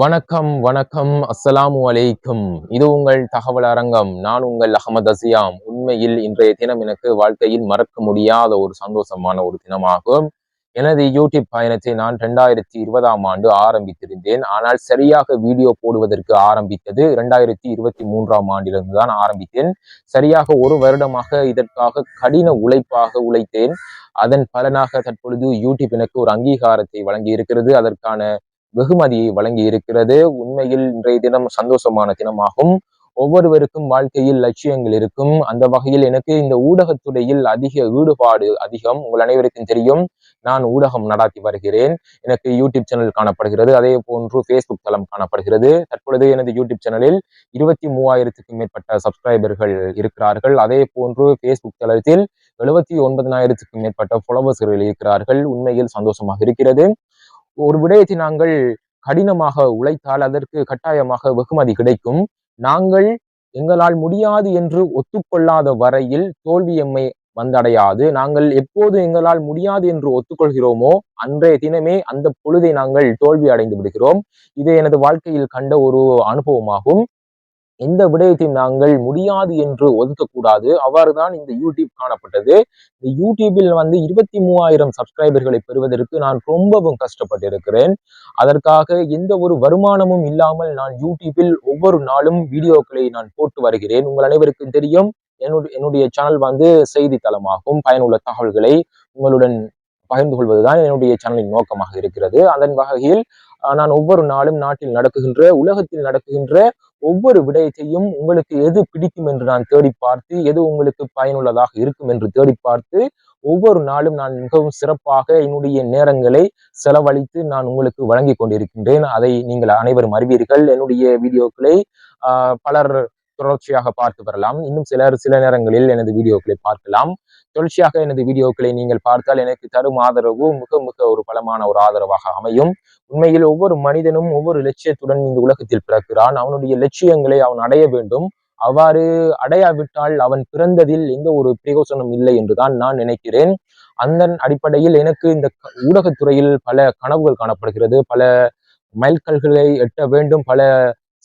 வணக்கம் வணக்கம் அஸ்ஸலாமு அலைக்கும். இது உங்கள் தகவல் அரங்கம். நான் உங்கள் அகமது அசியாம். உண்மையில் இன்றைய தினம் எனக்கு வாழ்க்கையில் மறக்க முடியாத ஒரு சந்தோஷமான ஒரு தினமாகும். எனது யூடியூப் பயணத்தை நான் ரெண்டாயிரத்தி இருபதாம் ஆண்டு ஆரம்பித்திருந்தேன். ஆனால் சரியாக வீடியோ போடுவதற்கு ஆரம்பித்தது ரெண்டாயிரத்தி இருபத்தி மூன்றாம் ஆண்டிலிருந்து தான் ஆரம்பித்தேன். சரியாக ஒரு வருடமாக இதற்காக கடின உழைப்பாக உழைத்தேன். அதன் பலனாக தற்பொழுது யூடியூப் எனக்கு ஒரு அங்கீகாரத்தை வழங்கி இருக்கிறது அதற்கான வெகுமதியை வழங்கி இருக்கிறது உண்மையில் இன்றைய தினம் சந்தோஷமான தினமாகும். ஒவ்வொருவருக்கும் வாழ்க்கையில் லட்சியங்கள் இருக்கும். அந்த வகையில் எனக்கு இந்த ஊடகத்துறையில் அதிக ஈடுபாடு அதிகம். உங்கள் அனைவருக்கும் தெரியும். நான் ஊடகம் நடாத்தி வருகிறேன். எனக்கு யூடியூப் சேனல் காணப்படுகிறது. அதே போன்று ஃபேஸ்புக் தளம் காணப்படுகிறது. தற்பொழுது எனது யூடியூப் சேனலில் இருபத்தி மூவாயிரத்துக்கும் மேற்பட்ட சப்ஸ்கிரைபர்கள் இருக்கிறார்கள். அதே போன்று ஃபேஸ்புக் தளத்தில் எழுபத்தி ஒன்பதனாயிரத்துக்கும் மேற்பட்ட ஃபாலோவர்ஸ்கள் இருக்கிறார்கள். உண்மையில் சந்தோஷமாக இருக்கிறது. ஒரு விடயத்தை நாங்கள் கடினமாக உழைத்தால் அதற்கு கட்டாயமாக வெகுமதி கிடைக்கும். நாங்கள் எங்களால் முடியாது என்று ஒத்துக்கொள்ளாத வரையில் தோல்வி எம்மை வந்தடையாது. நாங்கள் எப்போது எங்களால் முடியாது என்று ஒத்துக்கொள்கிறோமோ அன்றைய தினமே அந்த பொழுதை நாங்கள் தோல்வி அடைந்து விடுகிறோம். இது எனது வாழ்க்கையில் கண்ட ஒரு அனுபவமாகும். எந்த விடயத்தையும் நாங்கள் முடியாது என்று ஒதுக்கக்கூடாது. அவ்வாறு தான் இந்த யூடியூப் காணப்பட்டது. இந்த யூடியூபில் வந்து இருபத்தி மூவாயிரம் சப்ஸ்கிரைபர்களை பெறுவதற்கு நான் ரொம்பவும் கஷ்டப்பட்டிருக்கிறேன். அதற்காக எந்த ஒரு வருமானமும் இல்லாமல் நான் யூடியூபில் ஒவ்வொரு நாளும் வீடியோக்களை நான் போட்டு வருகிறேன். உங்கள் அனைவருக்கும் தெரியும் என்னுடைய என்னுடைய சேனல் வந்து செய்தித்தளமாகும். பயனுள்ள தகவல்களை உங்களுடன் பகிர்ந்து கொள்வதுதான் என்னுடைய சேனலின் நோக்கமாக இருக்கிறது. அதன் வகையில் நான் ஒவ்வொரு நாளும் நாட்டில் நடக்குகின்ற உலகத்தில் நடக்குகின்ற ஒவ்வொரு விடயத்தையும் உங்களுக்கு எது பிடிக்கும் என்று நான் தேடி பார்த்து எது உங்களுக்கு பயனுள்ளதாக இருக்கும் என்று தேடி பார்த்து ஒவ்வொரு நாளும் நான் மிகவும் சிறப்பாக என்னுடைய நேரங்களை செலவழித்து நான் உங்களுக்கு வழங்கி கொண்டிருக்கின்றேன். அதை நீங்கள் அனைவரும் அறிவீர்கள். என்னுடைய வீடியோக்களை பலர் தொடர்ச்சியாக பார்த்து வரலாம். இன்னும் சிலர் சில நேரங்களில் எனது வீடியோக்களை பார்க்கலாம். தொடர்ச்சியாக எனது வீடியோக்களை நீங்கள் பார்த்தால் எனக்கு தரும் ஆதரவு மிக மிக ஒரு பலமான ஒரு ஆதரவாக அமையும். உண்மையில் ஒவ்வொரு மனிதனும் ஒவ்வொரு லட்சியத்துடன் இந்த உலகத்தில் பிறக்கிறான். அவனுடைய லட்சியங்களை அவன் அடைய வேண்டும். அவ்வாறு அடையாவிட்டால் அவன் பிறந்ததில் எந்த ஒரு பிரயோசனம் இல்லை என்றுதான் நான் நினைக்கிறேன். அந்த அடிப்படையில் எனக்கு இந்த ஊடகத்துறையில் பல கனவுகள் காணப்படுகிறது. பல மைல்கல்களை எட்ட வேண்டும். பல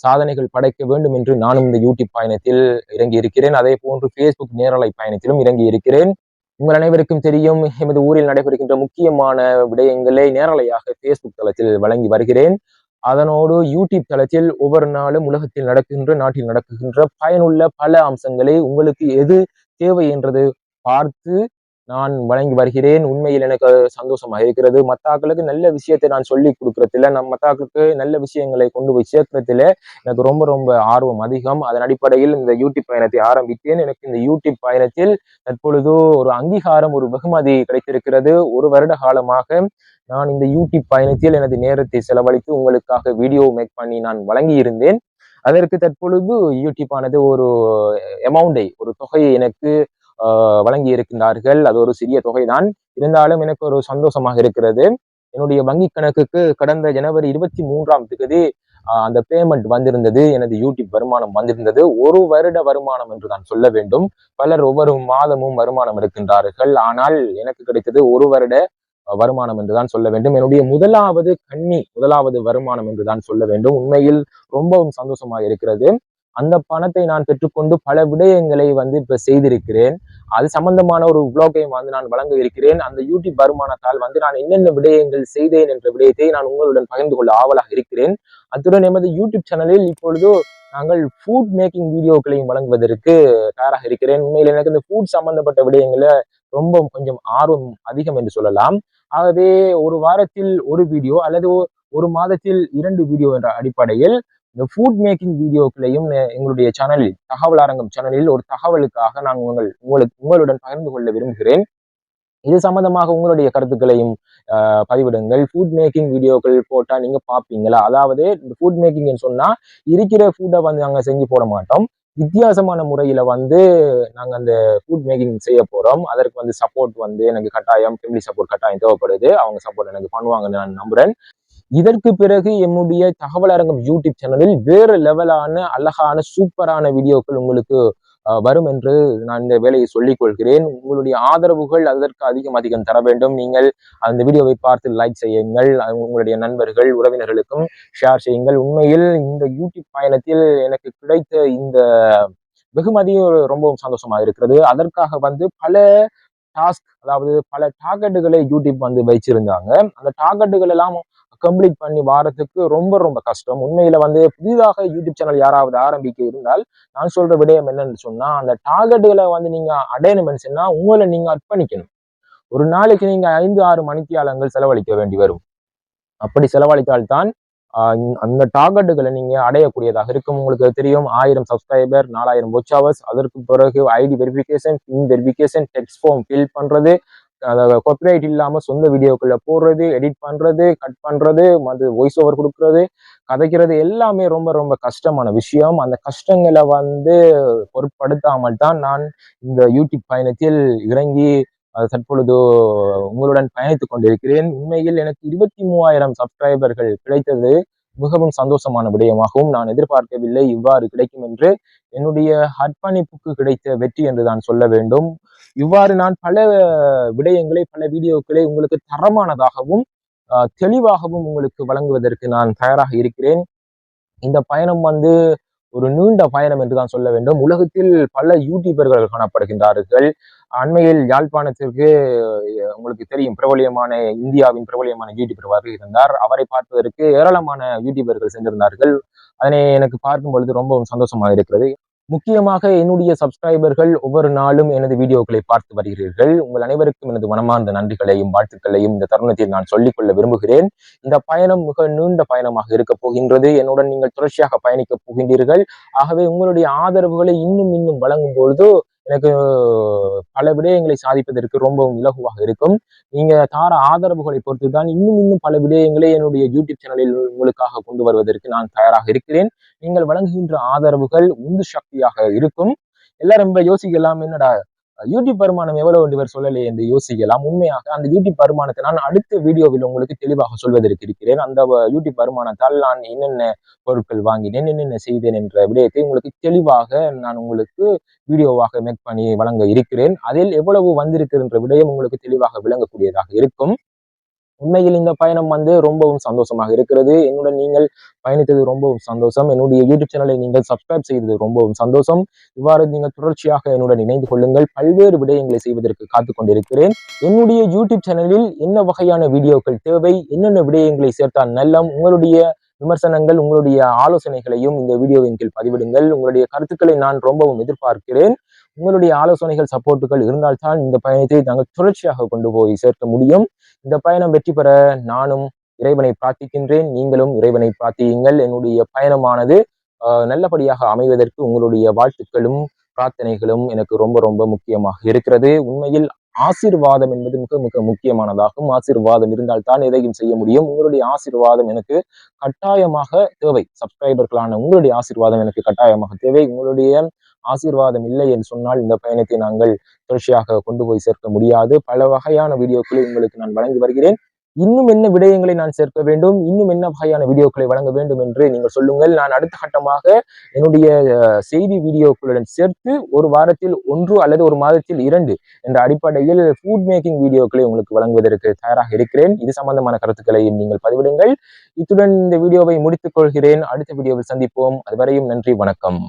சாதனைகள் படைக்க வேண்டும் என்று நானும் இந்த யூடியூப் பயணத்தில் இறங்கி இருக்கிறேன் அதே போன்று ஃபேஸ்புக் நேரலை பயணத்திலும் இறங்கி இருக்கிறேன் உங்கள் அனைவருக்கும் தெரியும் எமது ஊரில் நடைபெறுகின்ற முக்கியமான விடயங்களை நேரலையாக ஃபேஸ்புக் தளத்தில் வழங்கி வருகிறேன். அதனோடு யூடியூப் தளத்தில் ஒவ்வொரு நாளும் உலகத்தில் நடக்கின்ற நாட்டில் நடக்குகின்ற பயனுள்ள பல அம்சங்களை உங்களுக்கு எது தேவை என்றது பார்த்து நான் வழங்கி வருகிறேன். உண்மையில் எனக்கு சந்தோஷமாக இருக்கிறது. மத்தாக்களுக்கு நல்ல விஷயத்தை நான் சொல்லி கொடுக்கறதுல நம் மத்தாக்களுக்கு நல்ல விஷயங்களை கொண்டு போய் சேர்க்கறதுல எனக்கு ரொம்ப ரொம்ப ஆர்வம் அதிகம். அதன் அடிப்படையில் இந்த யூடியூப் பயணத்தை ஆரம்பித்தேன். எனக்கு இந்த யூடியூப் பயணத்தில் தற்பொழுது ஒரு அங்கீகாரம் ஒரு வெகுமதி கிடைத்திருக்கிறது. ஒரு வருட காலமாக நான் இந்த யூடியூப் பயணத்தில் எனது நேரத்தை செலவழித்து உங்களுக்காக வீடியோ மேக் பண்ணி நான் வழங்கியிருந்தேன். அதற்கு தற்பொழுது யூடியூப் ஆனது ஒரு அமௌண்டை ஒரு தொகையை எனக்கு வழங்கி இருக்கின்றார்கள் அது ஒரு சிறிய தொகைதான். இருந்தாலும் எனக்கு ஒரு சந்தோஷமாக இருக்கிறது. என்னுடைய வங்கி கணக்குக்கு கடந்த ஜனவரி இருபத்தி மூன்றாம் தேதி அந்த பேமெண்ட் வந்திருந்தது. எனது யூடியூப் வருமானம் வந்திருந்தது. ஒரு வருட வருமானம் என்று நான் சொல்ல வேண்டும். பலர் ஒவ்வொரு மாதமும் வருமானம் இருக்கின்றார்கள் ஆனால் எனக்கு கிடைத்தது ஒரு வருட வருமானம் என்றுதான் சொல்ல வேண்டும். என்னுடைய முதலாவது கண்ணி முதலாவது வருமானம் என்றுதான் சொல்ல வேண்டும். உண்மையில் ரொம்பவும் சந்தோஷமாக இருக்கிறது. அந்த பணத்தை நான் பெற்றுக்கொண்டு பல விடயங்களை வந்து இப்ப செய்திருக்கிறேன். அது சம்பந்தமான ஒரு விளாகையும் வந்து நான் வழங்க இருக்கிறேன் அந்த யூடியூப் வருமானத்தால் வந்து நான் என்னென்ன விடயங்கள் செய்தேன் என்ற விடயத்தை நான் உங்களுடன் பகிர்ந்து கொள்ள ஆவலாக இருக்கிறேன். அத்துடன் எமது யூடியூப் சேனலில் இப்பொழுது நாங்கள் ஃபுட் மேக்கிங் வீடியோக்களையும் வழங்குவதற்கு தயாராக இருக்கிறேன். உண்மையில் எனக்கு இந்த ஃபுட் சம்பந்தப்பட்ட விடயங்களை ரொம்ப கொஞ்சம் ஆர்வம் அதிகம் என்று சொல்லலாம். ஆகவே ஒரு வாரத்தில் ஒரு வீடியோ அல்லது ஒரு மாதத்தில் இரண்டு வீடியோ என்ற அடிப்படையில் இந்த ஃபுட் மேக்கிங் வீடியோக்களையும் எங்களுடைய சேனலில் தகவல் அரங்கம் சேனலில் ஒரு தகவலுக்காக நான் உங்கள் உங்களுக்கு உங்களுடன் பகிர்ந்து கொள்ள விரும்புகிறேன். இது சம்பந்தமாக உங்களுடைய கருத்துக்களையும் பதிவிடுங்கள். ஃபுட் மேக்கிங் வீடியோக்கள் போட்டால் நீங்கள் பார்ப்பீங்களா அதாவது இந்த ஃபுட் மேக்கிங்னு சொன்னால் இருக்கிற ஃபுட்டை வந்து நாங்கள் செஞ்சு போட மாட்டோம். வித்தியாசமான முறையில் வந்து நாங்கள் அந்த ஃபுட் மேக்கிங் செய்ய போகிறோம் அதற்கு வந்து சப்போர்ட் வந்து எனக்கு கட்டாயம் ஃபேமிலி சப்போர்ட் கட்டாயம் தேவைப்படுது. அவங்க சப்போர்ட் எனக்கு பண்ணுவாங்கன்னு நான் நம்புகிறேன் இதற்கு பிறகு என்னுடைய தகவல் அரங்கம் யூடியூப் சேனலில் வேறு லெவலான அழகான சூப்பரான வீடியோக்கள் உங்களுக்கு வரும் என்று நான் இந்த வேலையை சொல்லிக் கொள்கிறேன். உங்களுடைய ஆதரவுகள் அதற்கு அதிகம் அதிகம் தர வேண்டும். நீங்கள் அந்த வீடியோவை பார்த்து லைக் செய்யுங்கள். உங்களுடைய நண்பர்கள் உறவினர்களுக்கும் ஷேர் செய்யுங்கள். உண்மையில் இந்த யூடியூப் பயணத்தில் எனக்கு கிடைத்த இந்த வெகுமதியும் ரொம்பவும் சந்தோஷமாக இருக்கிறது. அதற்காக வந்து பல டாஸ்க் அதாவது பல டார்கெட்டுகளை யூடியூப் வந்து வச்சிருந்தாங்க. அந்த டார்கெட்டுகள் எல்லாம் கம்ப்ளீட் பண்ணி வாரத்துக்கு ரொம்ப ரொம்ப கஷ்டம். உண்மையில வந்து புதிதாக யூடியூப் சேனல் யாராவது ஆரம்பிக்க இருந்தால் நான் சொல்ற விடயம் என்னன்னு சொன்னா அந்த டார்கெட்டுகளை வந்து நீங்க அடையணும் சொன்னா உங்களை நீங்க அர்ப்பணிக்கணும் ஒரு நாளைக்கு நீங்க ஐந்து ஆறு மணித்தியாலங்கள் செலவழிக்க வேண்டி வரும். அப்படி செலவழித்தால்தான் அந்த டார்கெட்டுகளை நீங்க அடையக்கூடியதாக இருக்கும். உங்களுக்கு தெரியும் ஆயிரம் சப்ஸ்கிரைபர் நாலாயிரம் வாட்ச் ஹவர்ஸ் அதற்கு பிறகு ID verification PIN verification text form fill பண்றது. காப்பிரைட் இல்லாமல் சொந்த வீடியோக்குள்ளே போடுறது எடிட் பண்ணுறது கட் பண்ணுறது அது வாய்ஸ் ஓவர் கொடுக்கறது கதைக்கிறது எல்லாமே ரொம்ப ரொம்ப கஷ்டமான விஷயம். அந்த கஷ்டங்களை வந்து பொருட்படுத்தாமல் தான் நான் இந்த யூடியூப் பயணத்தில் இறங்கி தற்பொழுது உங்களுடன் பயணித்து கொண்டிருக்கிறேன். உண்மையில் எனக்கு இருபத்தி மூவாயிரம் சப்ஸ்கிரைபர்கள் கிடைத்தது. மிகவும் சந்தோஷமான விடயமாகவும் நான் எதிர்பார்க்கவில்லை. இவ்வாறு கிடைக்கும் என்று என்னுடைய அர்ப்பணிப்புக்கு கிடைத்த வெற்றி என்று தான் சொல்ல வேண்டும். இவ்வாறு நான் பல விடயங்களை பல வீடியோக்களை உங்களுக்கு தரமானதாகவும் தெளிவாகவும் உங்களுக்கு வழங்குவதற்கு நான் தயாராக இருக்கிறேன். இந்த பயணம் வந்து ஒரு நீண்ட பயணம் என்றுதான் சொல்ல வேண்டும். உலகத்தில் பல யூடியூபர்கள் காணப்படுகின்றார்கள். அண்மையில் யாழ்ப்பாணத்திற்கு உங்களுக்கு தெரியும் பிரபலியமான இந்தியாவின் பிரபலியமான யூடியூபர் இருந்தார். அவரை பார்ப்பதற்கு ஏராளமான யூடியூபர்கள் சென்றிருந்தார்கள். அதனை எனக்கு பார்க்கும் பொழுது ரொம்பவும் சந்தோஷமாக இருக்கிறது. முக்கியமாக என்னுடைய சப்ஸ்கிரைபர்கள் ஒவ்வொரு நாளும் எனது வீடியோக்களை பார்த்து வருகிறீர்கள். உங்கள் அனைவருக்கும் எனது மனமார்ந்த நன்றிகளையும் வாழ்த்துக்களையும் இந்த தருணத்தில் நான் சொல்லிக்கொள்ள விரும்புகிறேன். இந்த பயணம் மிக நீண்ட பயணமாக இருக்க போகின்றது. என்னுடன் நீங்கள் தொடர்ச்சியாக பயணிக்க போகின்றீர்கள். ஆகவே உங்களுடைய ஆதரவுகளை இன்னும் இன்னும் வழங்கும் பொழுது எனக்கு பல விடயங்களை சாதிப்பதற்கு ரொம்பவும் இலகுவாக இருக்கும். நீங்க தார ஆதரவுகளை பொறுத்து தான் இன்னும் இன்னும் பல விடயங்களை என்னுடைய யூடியூப் சேனலில் உங்களுக்காக கொண்டு வருவதற்கு நான் தயாராக இருக்கிறேன். நீங்கள் வழங்குகின்ற ஆதரவுகள் உந்து சக்தியாக இருக்கும். எல்லாரும் ரொம்ப யோசிக்கலாம் என்னடா யூடியூப் வருமானம் எவ்வளவு இவர் சொல்லலையே என்று யோசிக்கலாம். உண்மையாக அந்த யூடியூப் வருமானத்தை நான் அடுத்த வீடியோவில் உங்களுக்கு தெளிவாக சொல்வதற்கு இருக்கிறேன். அந்த யூடியூப் வருமானத்தால் நான் என்னென்ன பொருட்கள் வாங்கினேன் என்னென்ன செய்தேன் என்ற விடயத்தை உங்களுக்கு தெளிவாக நான் உங்களுக்கு வீடியோவாக மேக் பண்ணி வழங்க இருக்கிறேன். அதில் எவ்வளவு வந்திருக்கின்ற விடயம் உங்களுக்கு தெளிவாக விளங்கக்கூடியதாக இருக்கும். உண்மையில் இந்த பயணம் வந்து ரொம்பவும் சந்தோஷமாக இருக்கிறது. என்னுடன் நீங்கள் பயணித்தது ரொம்பவும் சந்தோஷம். என்னுடைய யூடியூப் சேனலை நீங்கள் சப்ஸ்கிரைப் செய்தது ரொம்பவும் சந்தோஷம். இவ்வாறு நீங்கள் தொடர்ச்சியாக என்னுடன் இணைந்து கொள்ளுங்கள். பல்வேறு விடயங்களை செய்வதற்கு காத்து கொண்டிருக்கிறேன். என்னுடைய யூடியூப் சேனலில் என்ன வகையான வீடியோக்கள் தேவை? என்னென்ன விடயங்களை சேர்த்தால் நல்லம்? உங்களுடைய விமர்சனங்கள் உங்களுடைய ஆலோசனைகளையும் இந்த வீடியோவின் கீழ் பதிவிடுங்கள். உங்களுடைய கருத்துக்களை நான் ரொம்பவும் எதிர்பார்க்கிறேன். உங்களுடைய ஆலோசனைகள் சப்போர்ட்டுகள் இருந்தால்தான் இந்த பயணத்தை நாங்கள் தொடர்ச்சியாக கொண்டு போய் சேர்க்க முடியும். இந்த பயணம் வெற்றி பெற நானும் இறைவனை பிரார்த்திக்கின்றேன். நீங்களும் இறைவனை பிரார்த்தியுங்கள். என்னுடைய பயணமானது நல்லபடியாக அமைவதற்கு உங்களுடைய வாழ்த்துக்களும் பிரார்த்தனைகளும் எனக்கு ரொம்ப ரொம்ப முக்கியமாக இருக்கிறது. உண்மையில் ஆசிர்வாதம் என்பது மிக மிக முக்கியமானதாகும். ஆசிர்வாதம் இருந்தால் தான் எதையும் செய்ய முடியும். உங்களுடைய ஆசீர்வாதம் எனக்கு கட்டாயமாக தேவை. சப்ஸ்கிரைபர்களான உங்களுடைய ஆசீர்வாதம் எனக்கு கட்டாயமாக தேவை. உங்களுடைய ஆசீர்வாதம் இல்லை என்று சொன்னால் இந்த பயணத்தை நாங்கள் தொடர்ச்சியாக கொண்டு போய் சேர்க்க முடியாது. பல வகையான வீடியோக்களை உங்களுக்கு நான் வழங்கி வருகிறேன். இன்னும் என்ன விடயங்களை நான் சேர்க்க வேண்டும்? இன்னும் என்ன வகையான வீடியோக்களை வழங்க வேண்டும் என்று நீங்கள் சொல்லுங்கள். நான் அடுத்த கட்டமாக என்னுடைய செய்தி வீடியோக்களுடன் சேர்த்து ஒரு வாரத்தில் ஒன்று அல்லது ஒரு மாதத்தில் இரண்டு என்ற அடிப்படையில் ஃபுட் மேக்கிங் வீடியோக்களை உங்களுக்கு வழங்குவதற்கு தயாராக இருக்கிறேன். இது சம்பந்தமான கருத்துக்களையும் நீங்கள் பதிவிடுங்கள். இத்துடன் இந்த வீடியோவை முடித்துக் கொள்கிறேன். அடுத்த வீடியோவில் சந்திப்போம். அதுவரையும் நன்றி வணக்கம்.